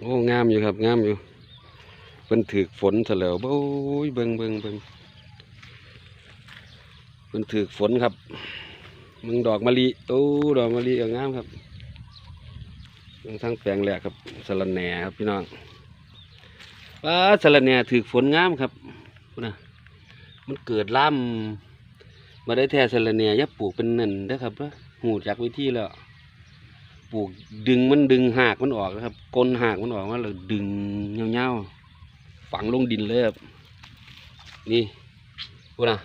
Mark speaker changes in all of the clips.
Speaker 1: โอ้งามอยู่ครับงามอยู่เพิ่นถือฝนแล้วโอ้ยเบิ่งเบิ่งเบิ่งเพิ่นถือฝนครับ มึงดอกมะลิโอ้ดอกมะลิงามครับเบิ่งทั้งแปลงแหลกครับสะระแหน่ครับพี่น้องว้าสะระแหน่ถือฝนงามครับนะมันเกิดล่ำมาได้แท้สะระแหน่ย่าปลูกเป็นนั่นเด้ครับเด้อหูจักวิธีแล้ว ปลูกดึงมันดึงหากมันออกนะครับก้นหากมันออกมาแล้วดึงเงาๆฝังลงดินเลยครับนี่พูดนะ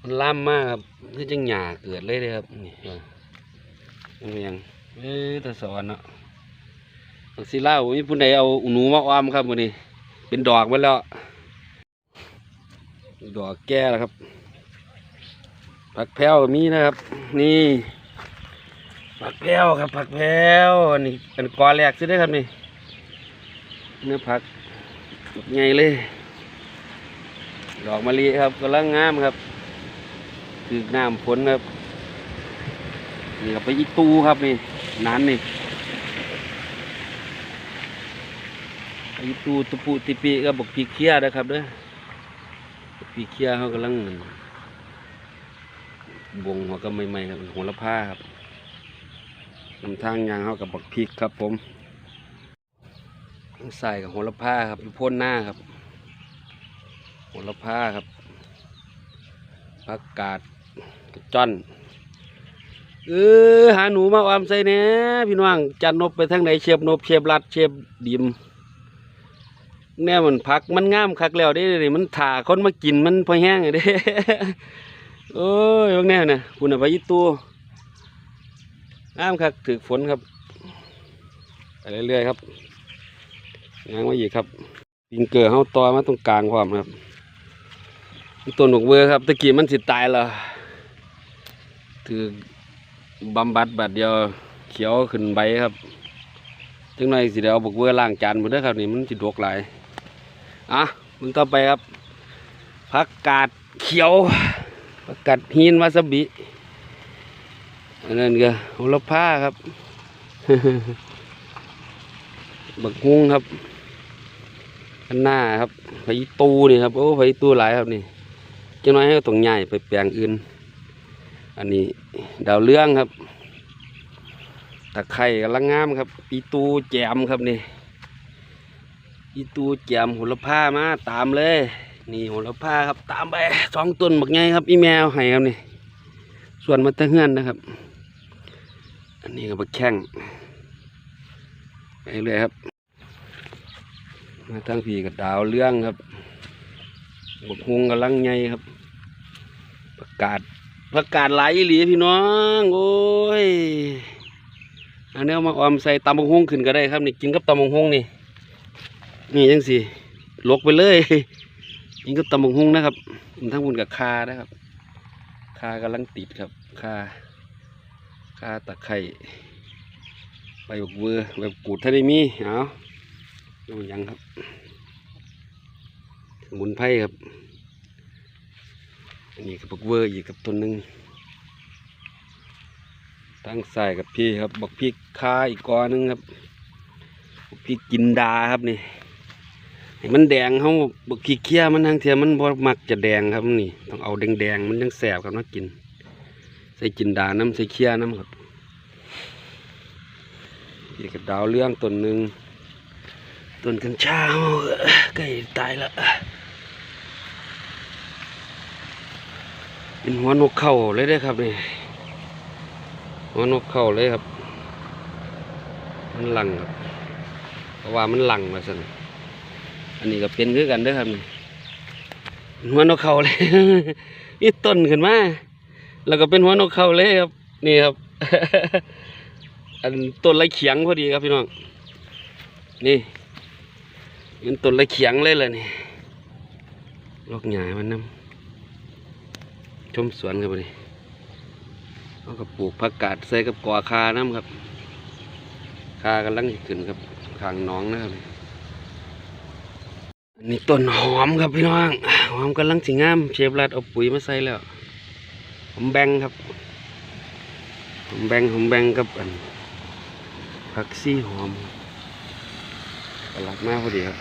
Speaker 1: มันล่ำมมากครับนี่จังหยาเกิดเลยเลยครับนี่เออมันเป็นหยังเอ้ยแต่สอนเนาะบักซีล่ามีผู้ใดเอาหนูมาอ้อมครับวันนี้ เป็นดอกมาแล้ว ดอกแก่แล้วครับผักแพ้วมีนะครับ นี่ ผักแพรวครับผักแพรวนนี้เป็นกอแรกใช่ไหมครับนี่เนื้อผักไงเลยดอกมะลิครับกำลังงามครับ คือน้ำฝนครับนี่ก็ไปอีตูครับนี่นานนี่อีตูตุปุติปิก็บอกพีเคียนะครับเด้อพีเคียเขากำลังบงหัวก็ใหม่ๆครับหัวละผ้าครับ นำทางยางเข้ากับบักพริกครับผมใส่กับโหระพาครับอยู่พ่นหน้าครับโหระพาครับผักกาดจอนเออหาหนูมาออมใส่เนี้ยพี่น้องจันนบไปทางไหนเชียบนบเชียบรัดเชียบดิมแน่มันผักมันงามคักแล้วเด้นี่มันถ่าคนมากินมันพอแห้งเลยเด้โอ้ยพวกแน่น่ะคุณอาไปยี่ตัว น้ำครับถือฝนครับไปเรื่อยๆครับยางมาอีกครับปิงเกอร์เฮาต่อมาตรงกลางความครับมีต้นหกเวอร์ครับตะกี้มันสิตายละถือบำบัดบัดเดียวเขียวขึ้นใบครับจังหน่อยสิเดี๋ยวบกเวอร์ล้างจานหมดเด้อครับนี่มันสิดกหลายอะมึงต่อไปครับผักกาดเขียวผักกาดหินวาซาบิ อันนั้นก็โหระพาครับ บักฮุ้งครับอันหน้าครับไผตูนี่ครับ โอ้ไผตูหลายครับนี่จังน้อยให้ตรงใหญ่ไปแปลงอื่น อันนี้ดาวเรื่องครับตะไคร่กำลังงามครับปีตูแจมครับนี่ปีตูแจมโหระพามาตามเลย นี่โหระพาครับ ตามไปสองต้นบักไงครับ อีแมวให้ครับนี่ ส่วนมันตะเฮือนนะครับ อันนี้ก็บักแข้งไปเรื่อยครับ มาทั้งพีกับดาวเรื่องครับบกฮงกำลังไงครับ ประกาศประกาศไหลหลีพี่น้อง โอ้ยอันนี้เอามาออมใส่ตำบกฮงขึ้นก็ได้ครับนี่กินกับตำบกฮงนี่ นี่จังสิลกไปเลยกินกับตำบกฮงนะครับทั้งบุญกับคานะครับ คากำลังติดครับ คา ข้าตะไคร่ใบบกเวอร์แบบกูดถ้าได้มีเอาดูยังครับสมุนไพรครับอันนี้กับบักเวอร์อีกกับต้นหนึ่งตั้งใส่กับพี่ครับบักพริกคาอีกกอหนึงครับบักพริกกินดาครับนี่ให้มันแดงเขาบักพริกเคี้ยมันทางเทียมันบ่มักจะแดงครับนี่ต้องเอาแดงๆมันยังแสบครับนะกิน ใส่จินดาน้ำใส่เคี่ยน้ำครับอีกกับดาวเรื่องต้นหนึ่งต้นกัญชาใกล้ตายละเป็นหัวนกเข้าเลยได้ครับนี่หัวนกเข้าเลยครับ มันหลังครับเพราะว่ามันหลังมาสั่นอันนี้ก็เป็นคือกันเด้อครับนี่เป็นหัวนกเข้าเลยนี่ต้นขึ้นมา แล้วก็เป็นหัวนกเขาเลยครับ นี่ครับ อันต้นไรเขียงพอดีครับพี่น้อง นี่เป็นต้นไรเขียงเลยเลยนี่ลอกหญ้ามันน้ำชมสวนครับพอดีเอากับปลูกผักกาดใส่กับกอคาน้ำครับ คากำลังขึ้นครับขางน้องนะครับนนี้ต้นหอมครับพี่น้อง หอมกำลังสิงาม เชฟรัดเอาปุ๋ยมาใส่แล้ว ผมแบงครับ ผมแบงผมแบงกับอันผักซี่หอมกำลังมากพอดีครับ